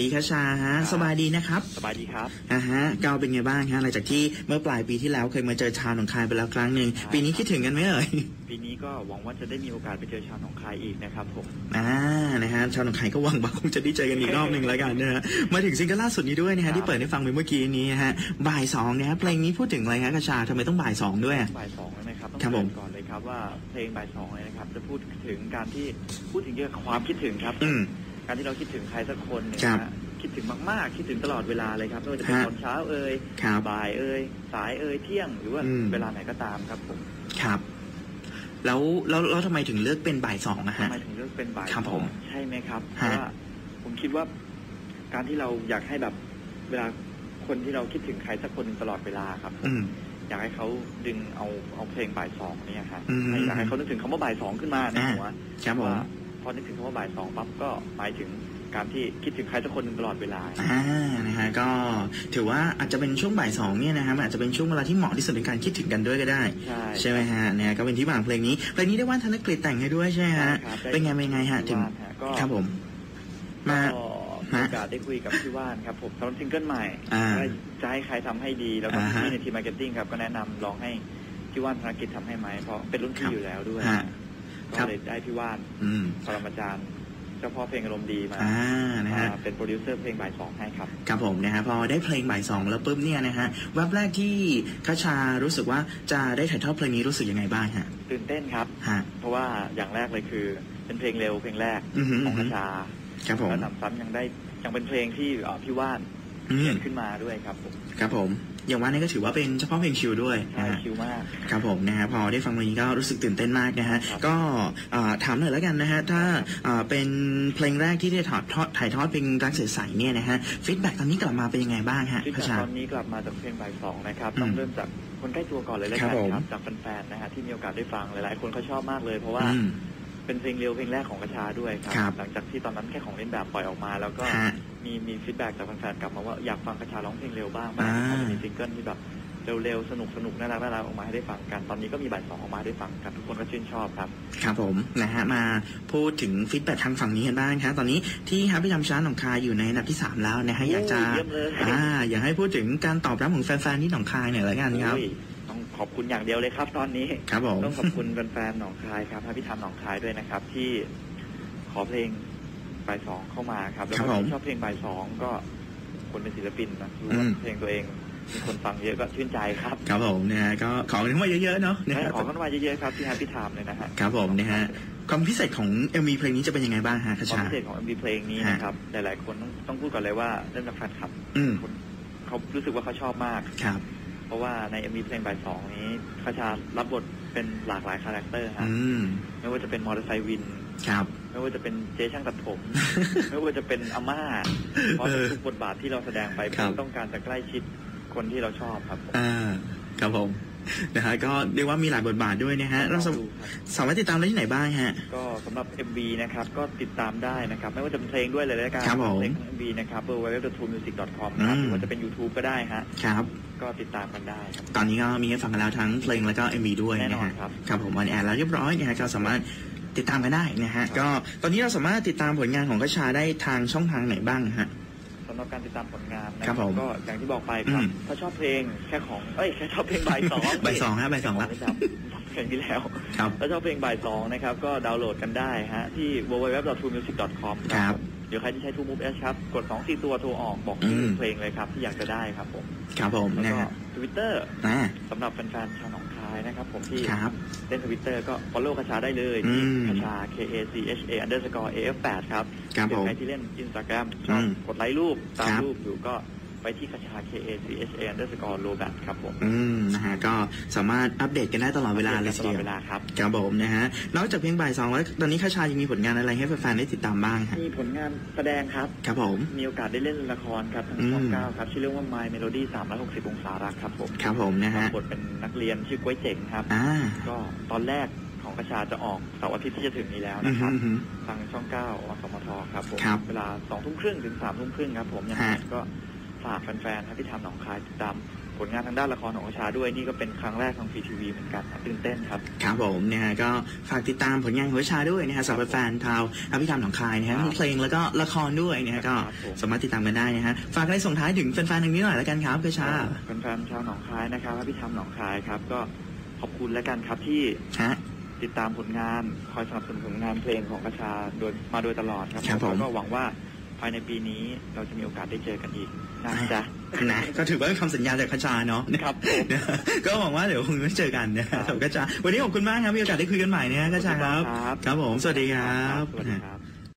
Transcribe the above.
ดีคชาฮะครับสบายดีนะครับสบายดีครับอ่าฮะเกาเป็นไงบ้างฮะหลังจากที่เมื่อปลายปีที่แล้วเคยมาเจอชาวหนองคายไปแล้วครั้งหนึ่งครับปีนี้คิดถึงกันไหมเอ่ยปีนี้ก็หวังว่าจะได้มีโอกาสไปเจอชาวหนองคายอีกนะครับผมอ่านะฮะชาวหนองคายก็หวังว่าคงจะได้เจอกันอีกรอบหนึ่งแล้วกันนะฮะมาถึงซิงเกิลล่าสุดนี้ด้วยนะครัฮะบที่เปิดให้ฟังไปเมื่อกี้นี้ฮะบ่ายสองนะฮะเพลงนี้พูดถึงอะไรฮะกระชาทำไมต้องบ่ายสองด้วยอะบ่ายสองแล้วนะครับต้องครับผมเกริ่นก่อนเลยครับว่าเพลงบ่ายสองเลยนะครับจะพูดถึงการที่พูดถึงเกี่ยวกับความคิดถึงครับอืม การที่เราคิดถึงใครสักคนเนี่ยครับนะฮะคิดถึงมากๆ คิดถึงตลอดเวลาเลยครับไม่ว่าจะเป็นฮะ ตอนเช้าเอ่ยครับ บ่ายเอ่ยสายเอ่ยเที่ยงหรือว่าอืม เวลาไหนก็ตามครับผมครับ แล้วแล้วแล้วทำไมถึงเลือกเป็นบ่ายสองอะทำฮะ ไมถึงเลือกเป็นบ่ายครับสผองมใช่ไหมครับเพฮะ ราะว่าผมคิดว่า การที่เราอยากให้แบบเวลาคนที่เราคิดถึงใครสักคนหนึ่งตลอดเวลาครับ อืม อยากให้เขาดึงเอาเอาเพลงบ่ายสองเนี่ยครับอืมให้อยากให้เขานึกถึงคำว่าบ่ายสองขึ้นมาในอ่า หัวครับผมว่า พอนึกถึงคำว่าบ่ายสองปั๊บก็หมายถึงการที่คิดถึงใครสักคนหนึ่งตลอดเวลา อ่า นะฮะ ก็ถือว่าอาจจะเป็นช่วงบ่ายสองเนี่ยนะฮะมันอาจจะเป็นช่วงเวลาที่เหมาะที่สุดในการคิดถึงกันด้วยก็ได้ ใช่ใช่ไหมฮะเนี่ยก็เป็นที่มาของเพลงนี้ เพลงนี้ได้ว่านธนกฤษแต่งให้ด้วยใช่ไหมฮะครับ เป็นไงเป็นไงฮะ ถึงว่านฮะก็ครับผม มา ก็มีโอกาสได้คุยกับพี่ว่านครับผมสำหรับซิงเกิลใหม่อ่าก็จะให้ใครทำให้ดีแล้วก็อ่าฮะ พี่ในทีมมาร์เก็ตติ้งครับก็แนะนำลองให้พี่ว่านธนกิจทำให้ไหมเพราะเป็นรุ่นครัพี่บอยู่แล้วด้วย ฮะครั ก็บเลยได้พี่ว่านอืมปรมาจารย์เจ้าพ่อเพลงอารมณ์ดีมาอ่านะฮะมาเป็นโปรดิวเซอร์เพลงบ่ายสองให้ครับ ครับผมนะฮะพอได้เพลงบ่ายสองแล้วปุ๊บเนี่ยนะฮะแวบแรกที่คชารู้สึกว่าจะได้ถ่ายทอดเพลงนี้รู้สึกยังไงบ้างฮะตื่นเต้นครับ ฮะ เพราะว่าอย่างแรกเลยคือ เป็นเพลงเร็วเพลงแรกอือหือของกระชาครับผม แล้วหนำซ้ำยังได้ยังเป็นเพลงที่เอ่อพี่ว่าน อืเขีมยนขึ้นมาด้วยครับผมครับผม อย่างว่านี่ก็ถือว่าเป็นเฉพาะเพลงชิวด้วยใช่นะฮะ ชิลมาก ครับผมนะฮะพอได้ฟังเพลงนี้ก็รู้สึกตื่นเต้นมากนะฮะครับ ก็เอ่อถามหน่อยแล้วกันนะฮะถ้าเอ่อเป็นเพลงแรกที่ได้ถ่ายทอดถ่ายทอดเพลงรักใสๆเนี่ยนะฮะฟีดแบ็กตอนนี้กลับมาเป็นยังไงบ้างฮะฟีดคแบ็กชา ตอนนี้กลับมาจากเพลงบ่ายสองนะครับอืมต้องเริ่มจากคนใกล้ตัวก่อนเลยแล้วครักับนผม ครับจากแฟนๆนะฮะที่มีโอกาสได้ฟังหลายๆ คนเขาชอบมากเลยเพราะว่า อืม เป็นเพลงเร็วเพลงแรกของกระชาด้วยครัครับหลังจากที่ตอนนั้นแค่ของเล่นแบบปล่อยออกมา แล้วก็ฮะ มีมีฟีดแบ็กจากแฟนๆกลับมาว่าอยากฟังกระชาร้องเพลงเร็วบ้างอ่าบ้างจะมีซิงเกิลที่แบบเร็วๆสนุกสนุกๆน่ารักน่ารักออกมาให้ได้ฟังกัน ตอนนี้ก็มีบ่ายสองออกมาให้ได้ฟังกันทุกคนก็ชื่นชอบครับ ครับผมนะฮะมาพูดถึงฟีดแบ็กทางฝั่งนี้กันบ้างครับตอนนี้ที่ฮับพี่ทำช้าหนองคายอยู่ในอันดับที่3แล้วนะฮะอยากจะโอ้ยเยี่ยมเลย อ่าอยากให้พูดถึงการตอบรับของแฟนๆที่หนองคายหน่อยละกันครับ โอ้ยต้อง ขอบคุณอย่างเดียวเลยครับ ตอนนี้ครับผมต้องขอบคุณแฟนๆหนองคายครับพระพิธามหนองคายด้วยนะครับ ที่ขอเพลงบ่ายสองเข้ามาครับ แล้วครับก็ผมที่ชอบเพลงบ่ายสองก็คนเป็นศิลปินนะรู้ว่าอืมเพลงตัวเองมีคนฟังเยอะก็ชื่นใจครับ ครับผมนะฮะก็ขอกันเข้ามาเยอะๆเนาะนะให้ฮะขอกันมาเยอะๆครับที่ฮาพิธามเลยนะฮะครับผมนะฮะความพิเศษของ MV เพลงนี้จะเป็นยังไงบ้างฮะคความชาพิเศษของ MV เพลงนี้ฮะนะครับหลายๆคนต้องต้องพูดก่อนเลยว่าเริ่มจากแฟนคลับอืมคนเขารู้สึกว่าเขาชอบมากครับ เพราะว่าใน MV เพลงบ่ายสองนี้คาชารับบทเป็นหลากหลายคาแรคเตอร์ฮะอืมไม่ว่าจะเป็นมอเตอร์ไซค์วินครับไม่ว่าจะเป็นเจ๊ช่างตัดผม ไม่ว่าจะเป็นอาม่าเพราะเออทุกบทบาทที่เราแสดงไปครับเพื่อต้องการจะใกล้ชิดคนที่เราชอบครับผมอ่าครับผมนะฮะก็เรียกว่ามีหลายบทบาทด้วยนะฮะเราลสาองดูครับสามารถติดตามได้ที่ไหนบ้างฮะ ก็สำหรับ MV นะครับ ก็ติดตามได้นะครับ ไม่ว่าจะเป็นเพลงด้วยเลยแล้วกันครับผมเพลงของ MV นะครับ www.truemusic.com ครับอืมหรือว่าจะเป็น YouTube ก็ได้ฮะครับ ก็ติดตามกันได้ครับ ตอนนี้ก็มีให้ฟังกันแล้วทั้งเพลงแล้วก็ MV ด้วยแน่นนะอนฮะครับ ครับผมวันแอร์แล้วเรียบร้อยนะฮะก็สามารถติดตามกันได้นะฮะก็ตอนนี้เราสามารถติดตามผลงานของกระชาได้ทางช่องทางไหนบ้างฮะ สำหรับการติดตามผลงานนะครับผมก็อย่างที่บอกไปครับอืม ถ้าชอบเพลงแค่ของเอ้ยแค่ชอบเพลงบ่ายสองบ่ายสองฮะบ่ายสองละไม่จำเพลงที่แล้ว ครับ ถ้าชอบเพลงบ่ายสองนะครับ ก็ดาวน์โหลดกันได้ฮะที่ www.truemusic.com ครับ เดี๋ยวใครที่ใช้ True Move S ครับ กด2 4ตัวโทรออกบอกชื่ออมเพลงเลยครับ ที่อยากจะได้ครับผม ครับผมแล้วนะก็ฮะ Twitter อ่าสำหรับแฟนๆชาวหนองคายนะครับ ผมที่ครับเล่นทวิตเตอร์ก็ follow คาชาได้เลยอืที่มคาชา K A C H A underscore A F 8ครับครับเดี๋ยผวมใครที่เล่น Instagram ชอือบมกดไลค์รูปตามครับรูปอยู่ก็ ไปที่คาชา K A C H A underscore lobat ครับผม อืมนะฮะก็สามารถอัปเดตกันได้ตลอดเวลาเลยตทีลอเดีดยวเวลาครับ ครับผมนะฮะนอกจากเพลงบ่ายสองแล้วตอนนี้คาชายังมีผลงานอะไรให้แฟนๆได้ติดตามบ้างฮะมีผลงานแสดงครับ ครับผม มีโอกาสได้เล่นละครครับทางอืมช่องเก้าครับ ชื่อเรื่องว่า My Melody 360 องศารักครับผมครับผมนะรัฮะบบทเป็นนักเรียนชื่อก้วยเจ๋งครับ อ่าก็ตอนแรกของกระชาจะออกเสาร์อาทิตย์ที่จะถึงนี้แล้วอืนะอคฮึรับ อือฮึ ทางช่องเก้าอสมทครับผม ครับเวลาสองทุ่มครึ่งถึงสามทุ่มครึ่งครับผมยังไงฮะ ก็ ฝากแฟนๆครับที่ทำหนองคายติดตามผผลงานทางด้านละครของกระชาด้วยนี่ก็เป็นครั้งแรกของฟรีทีวีเหมือนกันตื่นเต้นครับครับผมนะฮะก็ฝากติดตามผลงานของวิชาด้วยนะฮะสำหรับแฟนชาวอภิธรรมหนองคายนะฮะครับมีเพลงแล้วก็ละครด้วยนะฮะก็ครับผมสามารถติดตามกันได้นะฮะฝากอะไรส่งท้ายถึงแฟนๆทางนี้หน่อยแล้วกันครับกระชาแฟนๆชาวหนองคายนะครับพี่ทำหนองคายครับก็ขอบคุณแล้วกันครับที่ฮะติดตามผลงานคอยสนับสนุนผลงานเพลงของกระชาโดยมาโดยตลอดครับครับผมแล้วก็หวังว่า ภายในปีนี้เราจะมีโอกาสได้เจอกันอีกนะจ๊ะนะก็ถือว่าเป็นคำสัญญาจากกระชาเนาะครับผมนะก็หวังว่าเดี๋ยวคงได้เจอกันนะคครัรับบกระชาวันนี้ขอบคุณมากครับมีโอกาสได้คุยกันใหม่นะฮะกระชาครับครับ ครับผมสวัสดีครับสวัสดีครับ